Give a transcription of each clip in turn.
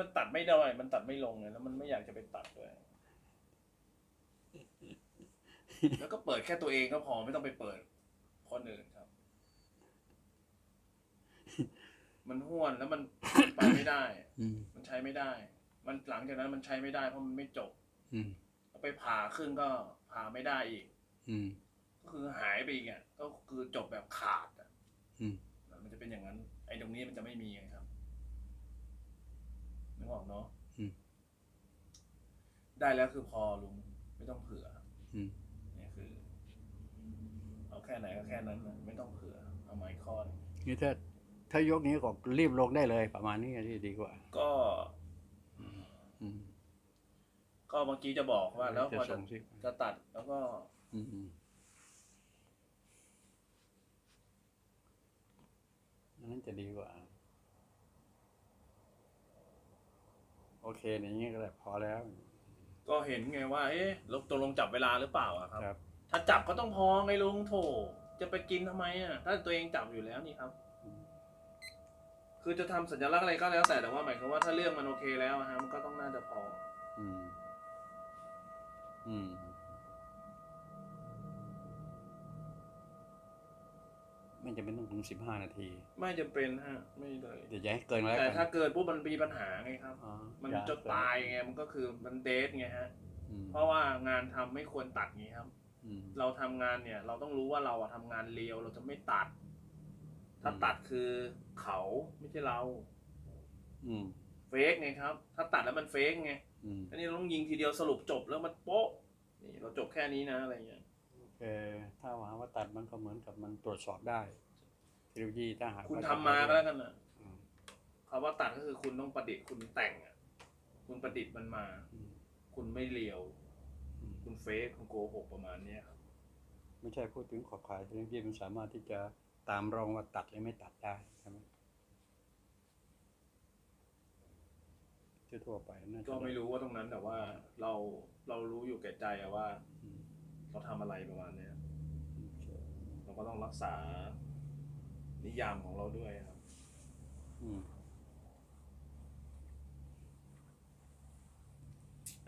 มันตัดไม่ได้ มันตัดไม่ลงเลยแล้วมันไม่อยากจะไปตัดด้วย แล้วก็เปิดแค่ตัวเองก็พอไม่ต้องไปเปิดคนอื่นครับ มันห้วนแล้วมันไปไม่ได้ อืมมันใช้ไม่ได้ มันหลังจากนั้นมันใช้ไม่ได้เพราะมันไม่จบอืมไปผ่าครึ่งก็ผ่าไม่ได้อีก อืม ก็คือหายไปอีกอะก็คือจบแบบขาดอะอืม มันจะเป็นอย่างนั้น ไอ้ตรงนี้มันจะไม่มีไงครับนึก ออกเนาะอืม ได้แล้วคือพอลุงไม่ต้องเผื่ออืมเนี่ยคือ เอาแค่ไหนก็แค่นั้นนะไม่ต้องเผื่อ เอาไม้ค้อนนี่ถ้าถ้ายกนี้ก็รีบลงได้เลยประมาณนี้ที่ดีกว่า ก็ อืมก็เมื่อกี้จะบอกว่า แล้วพอจะจะส่งสิจะตัดแล้วก็ อืมอืมอันนั้นจะดีกว่า โอเคอย่างนี้ก็ได้พอแล้ว ก็เห็นไงว่า เอ๊ะลงตกลงจับเวลาหรือเปล่าอะครับ ครับ ถ้าจับก็ต้องพอไงลุงโถ จะไปกินทำไมอะถ้าตัวเองจับอยู่แล้วนี่ครับ อืม คือจะทำสัญลักษณ์อะไรก็แล้วแต่แต่ว่าหมายความว่าถ้าเรื่องมันโอเคแล้วอะฮะมันก็ต้องน่าจะพอ อืม อืม ไม่จำเป็นต้องถึงสิบห้านาทีไม่จำเป็นฮะ ไม่เลยเดี๋ยวจะให้เกินมาแล้วแต่กันถ้าเกิดปุ๊บมันมีปัญหาไงครับ อ๋อมันอย่จะตายไงมันก็คือมันเดทไงฮะ อืมเพราะว่างานทำไม่ควรตัดไงครับ อืม เราทำงานเนี่ย เราต้องรู้ว่าเราอะทำงานเรียวเราจะไม่ตัด ถ้าอืม ตัดคือเขาไม่ใช่เราอืมเฟกไงครับ ถ้าตัดแล้วมันเฟกไงอืมอันนี้เราต้องยิงทีเดียวสรุปจบแล้วมันโป๊ะนี่เราจบแค่นี้นะอะไรเงี้ยโอเคถ้าหาว่าตัด มันก็เหมือนกับมันตรวจสอบได้เทคโนโลยีถ้าหากคุณว่ทำมาก็แล้วกันนะอืมคำว่าตัดก็คือคุณต้องประดิษฐ์คุณแต่งอะ คุณประดิษฐ์มันมา อืมคุณไม่เลียว อืม คุณเฟกคุณโกหกประมาณเนี้ยครับไม่ใช่พูดถึงขอบขายเทคโนโลยีมันสามารถที่จะตามรองว่าตัดหรือไม่ตัดได้ใช่ไหมทั่วๆไปน่าจะก็ไม่รู้ว่าตรงนั้นแต่ว่าเราเรารู้อยู่แก่ใจอะว่า อืมเราทำอะไรประมาณเนี้ยโอเคเรา ก็ต้องรักษานิยามของเราด้วยครับ อืม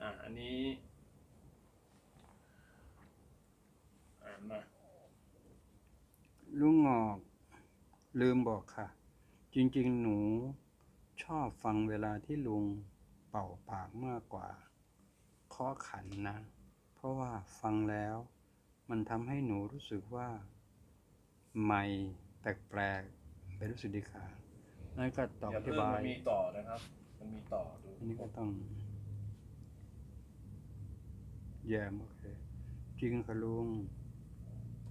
อะอันนี้ อ่านมา ลุงงอกลืมบอกค่ะ จริงๆ หนูชอบฟังเวลาที่ลุงเป่าปากมากกว่าเคาะขันนะ เพราะว่าฟังแล้ว มันทำให้หนูรู้สึกว่า ใหม่แปลกๆเป็นรู้สึกดีค่ะนั่นก็ตอบอย่าอธิเพิ่งบายมันมีต่อนะครับ มันมีต่อดูอันนี้ก็ต้องแยมโอเคจริงค่ะลุง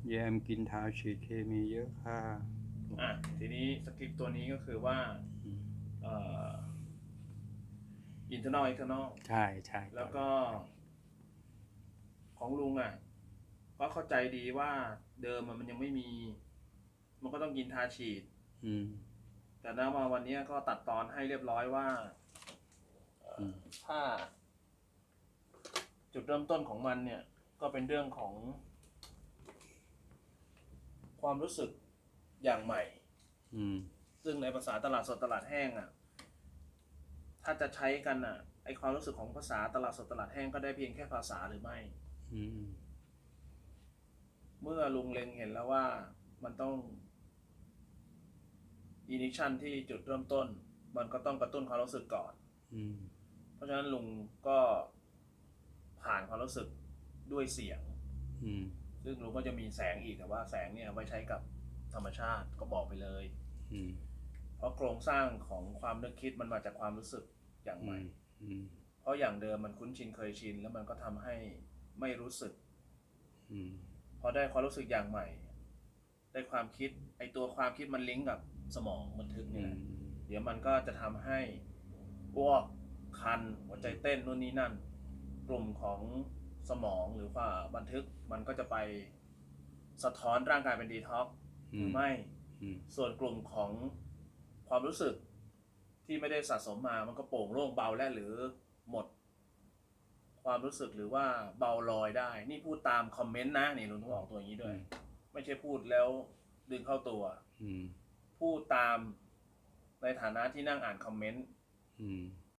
แยมกินทาฉีดเคมีเยอะค่ะอะทีนี้สคริปต์ตัวนี้ก็คือว่าอืมเอ่อ internal external ใช่ใช่แล้วก็ ของลุงอะ ก็เข้าใจดีว่าเดิมอะมันยังไม่มี มันก็ต้องกินทาฉีด อืม แต่ณมาวันนี้ก็ตัดตอนให้เรียบร้อยว่าเอ่ออม ถ้า จุดเริ่มต้นของมันเนี่ย ก็เป็นเรื่องของ ความรู้สึกอย่างใหม่ อืม ซึ่งในภาษาตลาดสดตลาดแห้งอะ ถ้าจะใช้กันอะ ไอความรู้สึกของภาษาตลาดสดตลาดแห้งก็ได้เพียงแค่ภาษาหรือไม่ อืม เมื่อลุงเล็งเห็นแล้วว่ามันต้อง อินิชันที่จุดเริ่มต้น มันก็ต้องกระตุ้นความรู้สึกก่อน อืม เพราะฉะนั้นลุงก็ผ่านความรู้สึกด้วยเสียง อืม ซึ่งลุงก็จะมีแสงอีกแต่ว่าแสงเนี่ยไว้ใช้กับธรรมชาติก็บอกไปเลย อืม เพราะโครงสร้างของความนึกคิดมันมาจากความรู้สึกอย่างใหม่ อืม เพราะอย่างเดิมมันคุ้นชินเคยชิน แล้วมันก็ทำให้ไม่รู้สึก อืม พอได้ความรู้สึกอย่างใหม่ ได้ความคิด ไอตัวความคิดมันลิงก์กับ สมองบันทึกอืเนี่ยมนะเดี๋ยวมันก็จะทำให้อ้วกคันหัวใจเต้นนู่นนี่นั่น กลุ่มของสมองหรือว่าบันทึกมันก็จะไปสะท้อนร่างกายเป็นดีท็อกซ์หรือไม่อืมส่วนกลุ่มของความรู้สึกที่ไม่ได้สะสมมามันก็โป่งโล่งเบาและหรือหมด ความรู้สึกหรือว่าเบาลอยได้ นี่พูดตามคอมเมนต์นะนี่ลุงต้องออกตัวอย่างนี้ด้วย ไม่ใช่พูดแล้วดึงเข้าตัว อื ผู้ตามในฐานะที่นั่งอ่านคอมเมนต์อืม